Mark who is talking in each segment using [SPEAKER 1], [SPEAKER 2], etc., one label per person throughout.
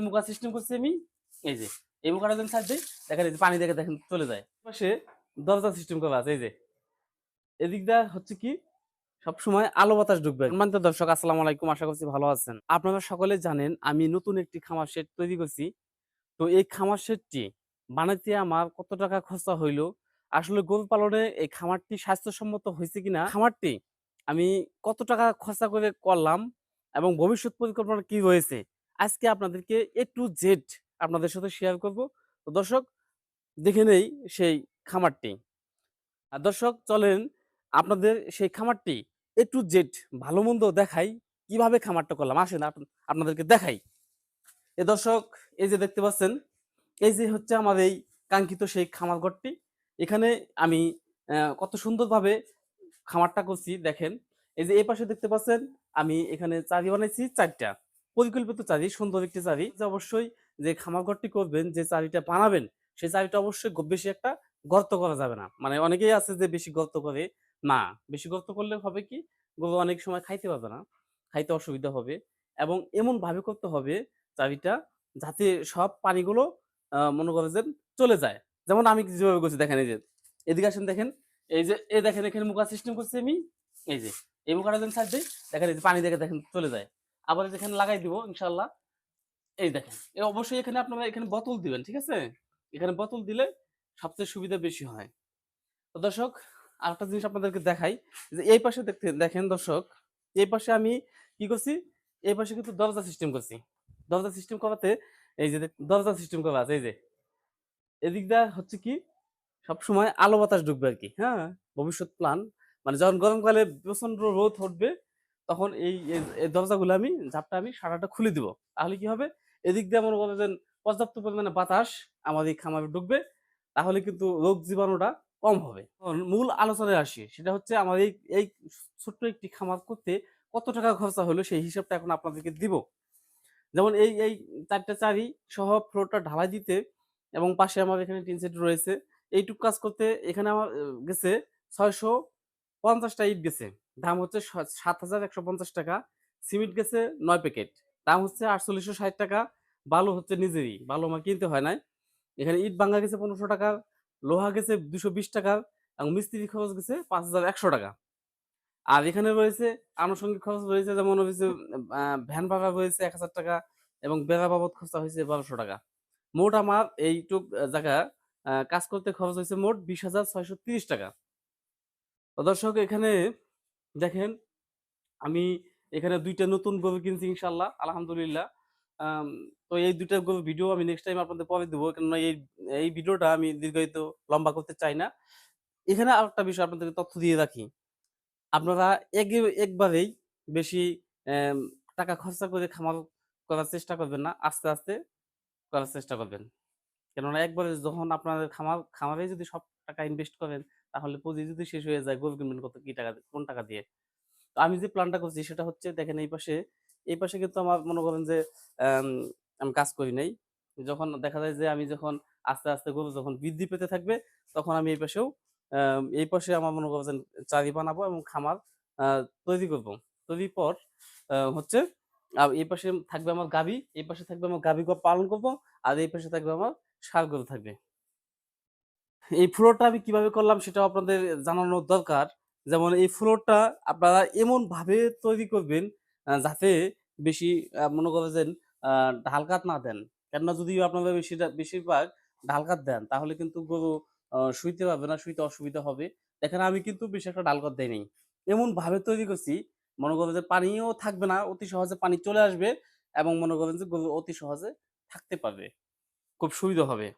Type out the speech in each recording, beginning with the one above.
[SPEAKER 1] মুখা সিস্টেম করছি আমি, এই যে, এই মুখাটা যখন ছাড় দেখেন এই যে পানি দেখে দেখেন চলে যায়। পাশে দরজা সিস্টেম করা আছে, এই যে। হচ্ছে কি, সবসময় আলো বাতাস ঢুকবে। মানিত দর্শক আলাইকুম, আশা করছি ভালো আছেন। আপনারা সকলে জানেন, আমি নতুন একটি খামার শেড তৈরি করছি। তো এই খামার সেটটি বানাইতে আমার কত টাকা খরচা হইল? আসলে গরু পালনে এই খামারটি স্বাস্থ্যসম্মত হয়েছে কিনা? খামারটি আমি কত টাকা খরচা করে করলাম? এবং ভবিষ্যৎ পরিকল্পনা কি রয়েছে? আজকে আপনাদেরকে এ টু জেড আপনাদের সাথে শেয়ার করব। তো দর্শক, দেখে নেই সেই খামারটি। আর দর্শক, চলেন আপনাদের সেই খামারটি এ টু জেড ভালো মন্দ দেখাই, কীভাবে খামারটা করলাম। আসেন আপ- আপনাদেরকে দেখাই। এ দর্শক, এই যে দেখতে পাচ্ছেন, এই যে হচ্ছে আমার এই কাঙ্ক্ষিত সেই খামার ঘরটি। এখানে আমি কত সুন্দরভাবে খামারটা করছি, দেখেন। এই যে এই পাশে দেখতে পাচ্ছেন, আমি এখানে চারি বানাইছি চারটা। পরিকল্পিত চারি সুন্দর একটি চারি যে অবশ্যই যে খামার ঘরটি করবেন, যে চারিটা বানাবেন, সেই চারিটা অবশ্যই বেশি একটা গর্ত করা যাবে না। মানে অনেকেই আছে যে বেশি গর্ত করে, না, বেশি গর্ত করলে হবে কি, গরু অনেক সময় খাইতে পারবে না, খাইতে অসুবিধা হবে এবং এমন ভাবে করতে হবে, চাবিটা যাতে সব পানিগুলো মনে করে যে চলে যায়। যেমন আমি যেভাবে করছি দেখেন এই যে, এদিকে আসেন দেখেন, এই যে, এই দেখেন এখানে মুখা সিস্টেম করছি আমি, এই যে, এই মুখাটা যখন ছাড় দেখেন এই যে পানি দেখে দেখেন চলে যায়। আবার যেখানে লাগাই দিব ইনশাল্লাহ এই দেখেন, এ অবশ্যই এখানে আপনারা এখানে বোতল দিবেন, ঠিক আছে? এখানে বোতল দিলে সবচেয়ে সুবিধা বেশি হয়। তো দর্শক, আরেকটা জিনিস আপনাদেরকে দেখাই, যে এই পাশে দেখতে, দেখেন দর্শক, এই পাশে আমি কি করছি? এই পাশে কিন্তু দরজা সিস্টেম করছি। দরজা সিস্টেম করাতে, এই যে দরজা সিস্টেম করা আছে, এই যে। এদিক দা হচ্ছে কি? সব সময় আলো বাতাস ঢুকবে আর কি হ্যাঁ? ভবিষ্যৎ প্ল্যান মানে যখন গরমকালে প্রচণ্ড রোদ উঠবে তখন এই দরজাগুলো আমি, ঝাপটা আমি সারাটা খুলে দিব। তাহলে কি হবে? এদিক দিয়ে মনে করেন পর্যাপ্ত পরিমাণে বাতাস এই খামারে ঢুকবে, তাহলে কিন্তু রোগ জীবাণুটা কম হবে। মূল আলোচনায় আসি, সেটা হচ্ছে এই এই ছোট্ট একটি খামার করতে কত টাকা খরচা হলো সেই হিসাবটা এখন আপনাদেরকে দিব। যেমন এই এই চারটা চারি সহ ফ্লোরটা ঢালাই দিতে এবং পাশে আমার এখানে টিন সেট রয়েছে, এইটুক কাজ করতে এখানে আমার গেছে ছয়শো পঞ্চাশটা ইট গেছে। দাম হচ্ছে সাত হাজার একশো পঞ্চাশ টাকা, সিমেন্ট গেছে নয় প্যাকেট। দাম হচ্ছে আটচল্লিশশো ষাট টাকা, বালু হচ্ছে নিজেরই, বালু আমার কিনতে হয় নাই। এখানে ইট ভাঙা গেছে পনেরোশো টাকা, লোহা গেছে দুশো বিশ টাকা এবং মিস্ত্রি খরচ গেছে পাঁচ হাজার একশো টাকা। আর এখানে রয়েছে আনুষঙ্গিক খরচ রয়েছে, যেমন হয়েছে ভ্যান ভাড়া রয়েছে এক হাজার টাকা এবং বেড়া বাবদ খরচা হয়েছে বারোশো টাকা। মোট আমার এইটুক জায়গা কাজ করতে খরচ হয়েছে মোট বিশ হাজার ছয়শো তিরিশ টাকা। দর্শক, এখানে দেখেন, আমি এখানে দুইটা নতুন গরু কিনছি ইনশাল্লাহ, আলহামদুলিল্লাহ। তো এই দুইটা গরু ভিডিও আমি নেক্সট টাইম আপনাদের পরে দেবো, কেননা এই এই ভিডিওটা আমি দীর্ঘায়িত লম্বা করতে চাই না। এখানে আর একটা বিষয় আপনাদেরকে তথ্য দিয়ে রাখি। আপনারা একে একবারেই বেশি টাকা খরচা করে খামার করার চেষ্টা করবেন না, আস্তে আস্তে করার চেষ্টা করবেন। কেননা একবারে যখন আপনাদের খামার, খামারে যদি সব টাকা ইনভেস্ট করেন তাহলে পুঁজি যদি শেষ হয়ে যায় কিনবেন কত কি টাকা কোন টাকা দিয়ে? তো আমি যে প্ল্যানটা করছি সেটা হচ্ছে দেখেন এই পাশে এই পাশে কিন্তু আমার মনে করেন যে আম, কাজ করি নাই। যখন দেখা যায় যে আমি যখন আস্তে আস্তে গরু যখন বৃদ্ধি পেতে থাকবে তখন আমি এই পাশেও এই পাশে আমার মনে করেন চারি বানাবো এবং খামার তৈরি করব। তৈরির পর হচ্ছে এই পাশে থাকবে আমার গাবি এই পাশে থাকবে আমার গাবি পালন করব আর এই পাশে থাকবে আমার ষাঁড় গরু থাকবে। এই ফ্লোরটা আমি কীভাবে করলাম সেটা আপনাদের জানানোর দরকার। যেমন এই ফ্লোরটা আপনারা এমন ভাবে তৈরি করবেন যাতে বেশি মনে করেন ঢালকাত না দেন। কেননা যদি আপনারা বেশি বেশিরভাগ ঢালকাত দেন, তাহলে কিন্তু গরু শুইতে পারবে না, শুইতে অসুবিধা হবে। দেখেন আমি কিন্তু বেশি একটা ঢালকাত দেয়নি এমন ভাবে তৈরি করছি, মনে করেন যে, পানিও থাকবে না, অতি সহজে পানি চলে আসবে এবং মনে করেন যে, গরু অতি সহজে থাকতে পারবে। খুব সুবিধা হবে।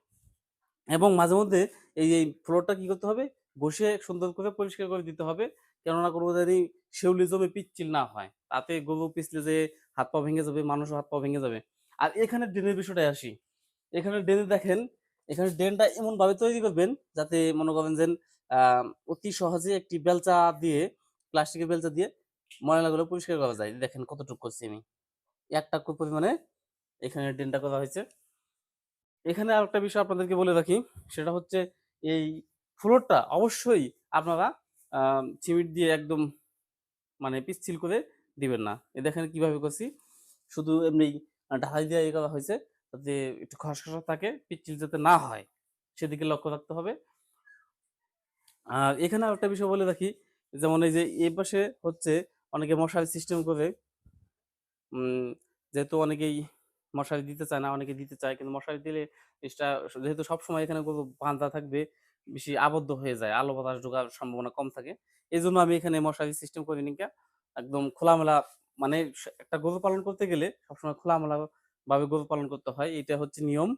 [SPEAKER 1] এবং মাঝে মধ্যে এই এই ফ্লোরটা কি করতে হবে? ঘষে সুন্দর করে পরিষ্কার করে দিতে হবে। কেননা কোনো জানি শেউলি জমে পিচ্ছিল না হয়। তাতে গরু পিছলে যে হাত পা ভেঙে যাবে মানুষও হাত পা ভেঙে যাবে। আর এখানে ড্রেনের বিষয়টায় আসি। এখানে ড্রেনে দেখেন, এখানে ড্রেনটা এমনভাবে তৈরি করবেন যাতে মনে করেন যে অতি সহজে একটি বেলচা দিয়ে, প্লাস্টিকের বেলচা দিয়ে ময়লাগুলো পরিষ্কার করা যায়। দেখেন কতটুকু করছি আমি। এক টাকা পরিমাণে এখানে ড্রেনটা করা হয়েছে। এখানে আর একটা বিষয় আপনাদেরকে বলে রাখি, সেটা হচ্ছে এই ফ্লোরটা অবশ্যই আপনারা সিমেন্ট দিয়ে একদম মানে পিচ্ছিল করে দিবেন না। এ দেখেন কীভাবে করছি। শুধু এমনি ঢালাই দিয়ে করা হয়েছে যাতে একটু খসখসা থাকে পিচ্ছিল যাতে না হয়, সেদিকে লক্ষ্য রাখতে হবে। আর এখানে আর একটা বিষয় বলে রাখি, যেমন এই যে এই পাশে হচ্ছে অনেকে মশারি সিস্টেম করে যেহেতু অনেকেই মশারি দিতে চায় না, অনেকে দিতে চায়। কিন্তু মশারি দিলে জিনিসটা যেহেতু সবসময় এখানে বাঁধা থাকবে, বেশি আবদ্ধ হয়ে যায়, আলো বাতাস ঢোকার সম্ভাবনা কম থাকে। এই জন্য আমি এখানে মশারি সিস্টেম করি নিকা একদম খোলামেলা মানে একটা গরু পালন করতে গেলে সবসময় খোলামেলা ভাবে গরু পালন করতে হয়। এটা হচ্ছে নিয়ম।